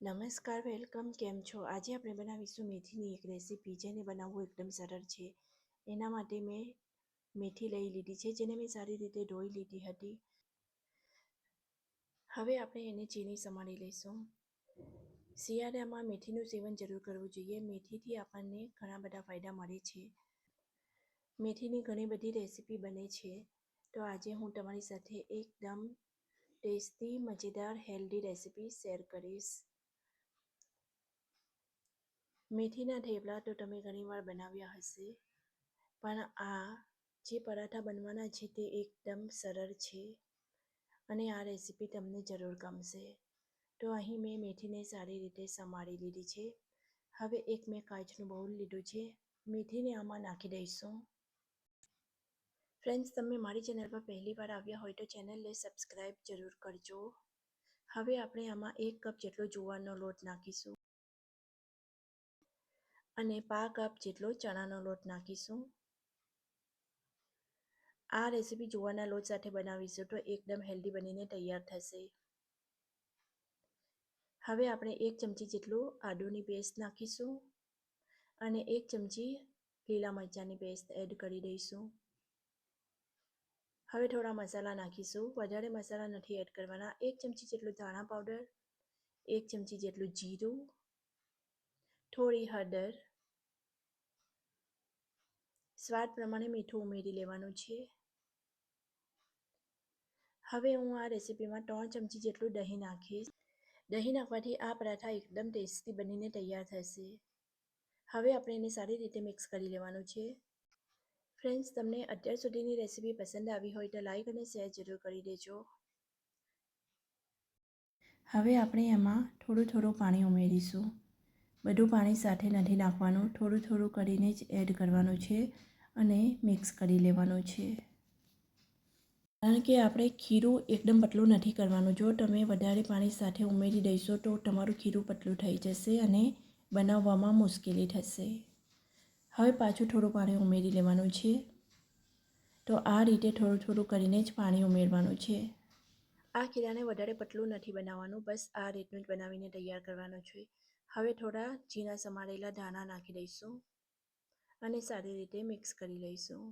નમસ્કાર, વેલકમ. કેમ છો? આજે આપણે બનાવીશું મેથીની એક રેસીપી જેને બનાવવું એકદમ સરળ છે. એના માટે મેં મેથી લઈ લીધી છે, જેને મેં સારી રીતે ધોઈ લીધી હતી. હવે આપણે એને ચીની સમારી લઈશું. શિયાળામાં મેથીનું સેવન જરૂર કરવું જોઈએ. મેથીથી આપણને ઘણા બધા ફાયદા મળે છે. મેથીની ઘણી બધી રેસીપી બને છે. તો આજે હું તમારી સાથે એકદમ ટેસ્ટી, મજેદાર, હેલ્ધી રેસીપી શેર કરીશ. મેથીના થેપલા તો તમે ઘણીવાર બનાવ્યા હશે. પણ આ જે પરાઠા બનવાના છે તે એકદમ સરળ છે અને આ રેસીપી તમને જરૂર ગમશે. તો અહીં મેં મેથીને સારી રીતે સમારી લીધી છે. હવે એક મેં કાચનું બાઉલ લીધું છે. મેથીને આમાં નાખી દઈશું. ફ્રેન્ડ્સ, તમે મારી ચેનલ પર પહેલી વાર આવ્યા હોય તો ચેનલને સબસ્ક્રાઈબ જરૂર કરજો. હવે આપણે આમાં એક કપ જેટલો જુવારનો લોટ નાખીશું. અને પા કપ જેટલો ચણાનો લોટ નાખીશું. આ રેસીપી જુવારના લોટ સાથે બનાવીશું તો એકદમ હેલ્ધી બનીને તૈયાર થશે. હવે આપણે એક ચમચી જેટલું આદુની પેસ્ટ નાખીશું અને એક ચમચી લીલા મરચાંની પેસ્ટ એડ કરી દઈશું. હવે થોડા મસાલા નાખીશું. વધારે મસાલા નથી એડ કરવાના. એક ચમચી જેટલું ધાણા પાવડર, એક ચમચી જેટલું જીરું થોડી હળદર, સ્વાદ પ્રમાણે મીઠું ઉમેરી લેવાનું છે. હવે હું આ રેસીપીમાં ત્રણ ચમચી જેટલું દહીં નાખીશ. દહીં નાખવાથી આ પરાઠા એકદમ ટેસ્ટી બનીને તૈયાર થશે. હવે આપણે એને સારી રીતે મિક્સ કરી લેવાનું છે. ફ્રેન્ડ્સ, તમને અત્યાર સુધીની રેસીપી પસંદ આવી હોય તો લાઈક અને શેર જરૂર કરી દેજો. હવે આપણે એમાં થોડું થોડું પાણી ઉમેરીશું. બધું પાણી સાથે નથી નાખવાનું, થોડું થોડું કરીને જ એડ કરવાનું છે અને મિક્સ કરી લેવાનું છે. કારણ કે આપણે ખીરું એકદમ પતલું નથી કરવાનું. જો તમે વધારે પાણી સાથે ઉમેરી દઈશો તો તમારું ખીરું પતલું થઈ જશે અને બનાવવામાં મુશ્કેલી થશે. હવે પાછું થોડું પાણી ઉમેરી લેવાનું છે. તો આ રીતે થોડું થોડું કરીને જ પાણી ઉમેરવાનું છે. આ ખીરાને વધારે પતલું નથી બનાવવાનું. બસ આ રીતનું જ બનાવીને તૈયાર કરવાનું છે. હવે થોડા ઝીણા સમારેલા ધાણા નાખી દઈશું અને સારી રીતે મિક્સ કરી લઈશું.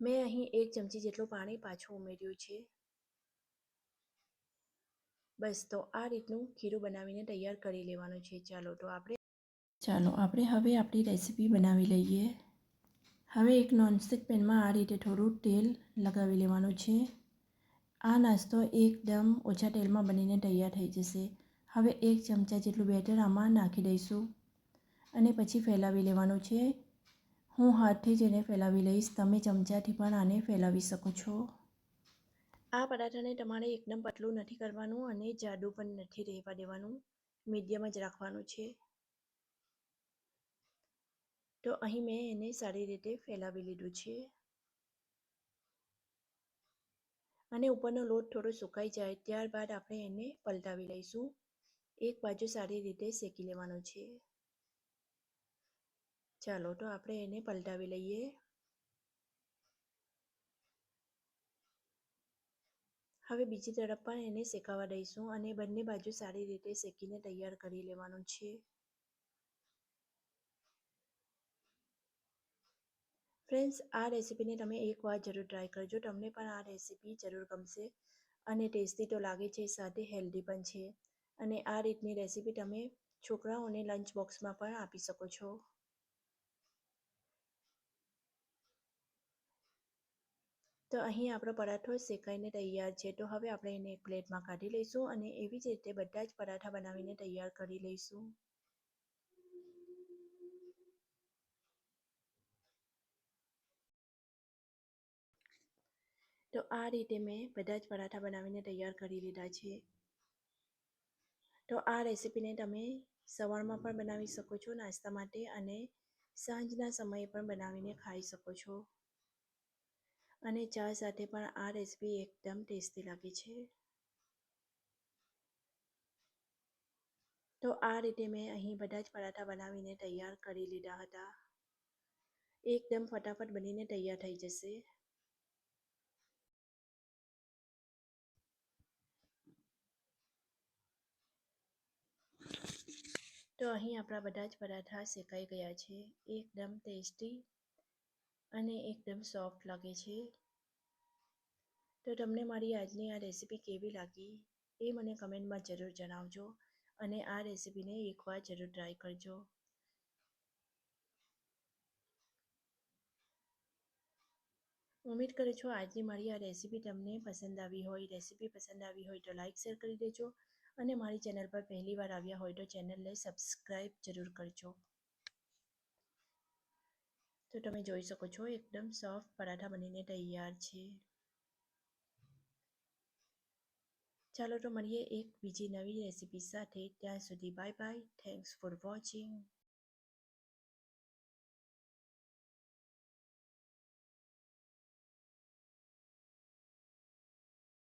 મેં અહીં એક ચમચી જેટલું પાણી પાછું ઉમેર્યું છે. બસ, તો આ રીતનું ખીરું બનાવીને તૈયાર કરી લેવાનું છે. ચાલો, તો આપણે ચાલો, આપણે હવે આપણી રેસીપી બનાવી લઈએ. હવે એક નોનસ્ટિક પેનમાં આ રીતે થોડું તેલ લગાવી લેવાનું છે. આ નાસ્તો એકદમ ઓછા તેલમાં બનીને તૈયાર થઈ જશે. હવે એક ચમચા જેટલું બેટર આમાં નાખી દઈશું અને પછી ફેલાવી લેવાનું છે. હું હાથથી જ એને ફેલાવી લઈશ. તમે ચમચાથી પણ આને ફેલાવી શકો છો. આ પરાઠાને તમારે એકદમ પતલું નથી કરવાનું અને જાડું પણ નથી રહેવા દેવાનું. મીડિયમ જ રાખવાનું છે. તો અહીં મેં એને સારી રીતે ફેલાવી લીધું છે. અને ઉપરનો લોટ થોડો સુકાઈ જાય ત્યારબાદ આપણે એને પલટાવી લઈશું. એક બાજુ સારી રીતે શેકી લેવાનો છે. ચાલો તો આપણે એને પલટાવી લઈએ. હવે બીજી તરફ પણ એને શેકાવા દઈશું અને બંને બાજુ સારી રીતે શેકીને તૈયાર કરી લેવાનું છે. ફ્રેન્ડ્સ આ રેસીપીને તમે એકવાર જરૂર ટ્રાય કરજો. તમને પણ આ રેસીપી જરૂર ગમશે અને ટેસ્ટી તો લાગે છે, સાથે હેલ્ધી પણ છે. અને આ રીતની રેસીપી તમે છોકરાઓને લંચ બોક્સમાં પણ આપી શકો છો. તો અહીં આપણો પરાઠો શેકાઈને તૈયાર છે. તો હવે આપણે એને એક પ્લેટમાં કાઢી લઈશું અને એવી જ રીતે બધા જ પરાઠા બનાવીને તૈયાર કરી લઈશું. તો આ રીતે મેં બધા જ પરાઠા બનાવીને તૈયાર કરી લીધા છે. તો આ રેસીપીને તમે સવારમાં પણ બનાવી શકો છો, નાસ્તા માટે અને સાંજના સમયે પણ બનાવીને ખાઈ શકો છો. અને ચા સાથે પણ આ રેસીપી એકદમ ટેસ્ટી લાગે છે. તો આ રીતે મેં અહીં બધા જ પરાઠા બનાવીને તૈયાર કરી લીધા હતા. એકદમ ફટાફટ બનીને તૈયાર થઈ જશે. તો અહીં આપણા બધા જ પરાઠા શેકાઈ ગયા છે. એકદમ ટેસ્ટી અને એકદમ સોફ્ટ લાગે છે. તો તમને મારી આજની આ રેસીપી કેવી લાગી એ મને કમેન્ટમાં જરૂર જણાવજો અને આ રેસીપીને એકવાર જરૂર ટ્રાય કરજો. ઉમેદ કરું છું આજની મારી આ રેસીપી તમને પસંદ આવી હોય રેસીપી પસંદ આવી હોય તો લાઇક શેર કરી દેજો અને મારી ચેનલ પર પહેલી વાર આવ્યા હોય તો ચેનલને સબસ્ક્રાઈબ જરૂર કરજો. તો તમે જોઈ શકો છો, એકદમ સોફ્ટ પરાઠા બનીને તૈયાર છે. ચાલો તો મળીએ એક બીજી નવી રેસીપી સાથે. ત્યાં સુધી bye bye thanks for watching